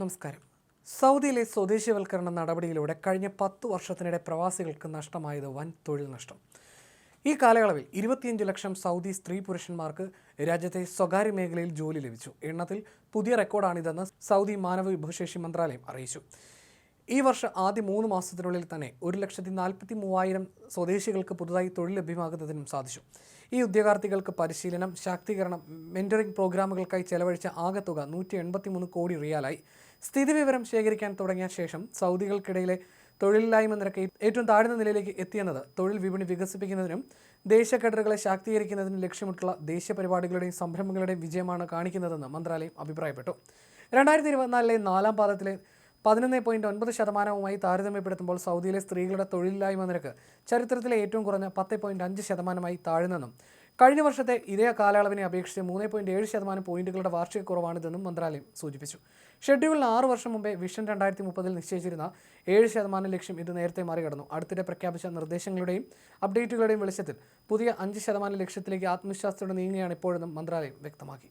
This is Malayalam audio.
നമസ്കാരം. സൗദിയിലെ സ്വദേശിവൽക്കരണ നടപടിയിലൂടെ കഴിഞ്ഞ പത്തു വർഷത്തിനിടെ പ്രവാസികൾക്ക് നഷ്ടമായത് വൻ തൊഴിൽ നഷ്ടം. ഈ കാലയളവിൽ ഇരുപത്തിയഞ്ച് ലക്ഷം സൗദി സ്ത്രീ പുരുഷന്മാർക്ക് രാജ്യത്തെ സ്വകാര്യ മേഖലയിൽ ജോലി ലഭിച്ചു. എണ്ണത്തിൽ പുതിയ റെക്കോർഡാണിതെന്ന് സൗദി മാനവ വിഭവശേഷി മന്ത്രാലയം അറിയിച്ചു. ഈ വർഷം ആദ്യ മൂന്ന് മാസത്തിനുള്ളിൽ തന്നെ ഒരു ലക്ഷത്തി നാൽപ്പത്തി മൂവായിരം സ്വദേശികൾക്ക് പുതുതായി തൊഴിൽ ലഭ്യമാകുന്നതിനും സാധിച്ചു. ഈ ഉദ്യോഗാർത്ഥികൾക്ക് പരിശീലനം ശാക്തീകരണം മെന്ററിംഗ് പ്രോഗ്രാമുകൾക്കായി ചെലവഴിച്ച ആകെ തുക നൂറ്റി കോടി റിയാലായി. സ്ഥിതിവിവരം ശേഖരിക്കാൻ തുടങ്ങിയ ശേഷം സൗദികൾക്കിടയിലെ തൊഴിലില്ലായ്മ നിരക്ക് ഏറ്റവും താഴ്ന്ന നിലയിലേക്ക് എത്തിയെന്നത് തൊഴിൽ വിപണി വികസിപ്പിക്കുന്നതിനും ദേശീയ കെഡറുകളെ ശാക്തീകരിക്കുന്നതിനും ലക്ഷ്യമിട്ടുള്ള ദേശീയ പരിപാടികളുടെയും സംരംഭങ്ങളുടെയും വിജയമാണ് കാണിക്കുന്നതെന്ന് മന്ത്രാലയം അഭിപ്രായപ്പെട്ടു. രണ്ടായിരത്തി ഇരുപത്തിനാലിലെ നാലാം പാദത്തിലെ പതിനൊന്ന് പോയിന്റ് ഒൻപത് ശതമാനവുമായി താരതമ്യപ്പെടുത്തുമ്പോൾ സൗദിയിലെ സ്ത്രീകളുടെ തൊഴിലില്ലായ്മ നിരക്ക് ചരിത്രത്തിലെ ഏറ്റവും കുറഞ്ഞ പത്ത് പോയിന്റ് അഞ്ച് ശതമാനമായി താഴ്ന്നെന്നും കഴിഞ്ഞ വർഷത്തെ ഇതേ കാലയളവിനെ അപേക്ഷിച്ച് മൂന്ന് പോയിന്റ് ഏഴ് ശതമാനം പോയിന്റുകളുടെ വാർഷിക കുറവാണിതെന്നും മന്ത്രാലയം സൂചിപ്പിച്ചു. ഷെഡ്യൂളിന് ആറ് വർഷം മുമ്പേ വിഷൻ രണ്ടായിരത്തി മുപ്പതിൽ നിശ്ചയിച്ചിരുന്ന ഏഴ് ശതമാനം ലക്ഷ്യം ഇത് നേരത്തെ മറികടന്നു. അടുത്തിടെ പ്രഖ്യാപിച്ച നിർദ്ദേശങ്ങളുടെയും അപ്ഡേറ്റുകളുടെയും വെളിച്ചത്തിൽ പുതിയ അഞ്ച് ശതമാനം ലക്ഷ്യത്തിലേക്ക് ആത്മവിശ്വാസത്തോടെ നീങ്ങുകയാണ് ഇപ്പോഴെന്നും മന്ത്രാലയം വ്യക്തമാക്കി.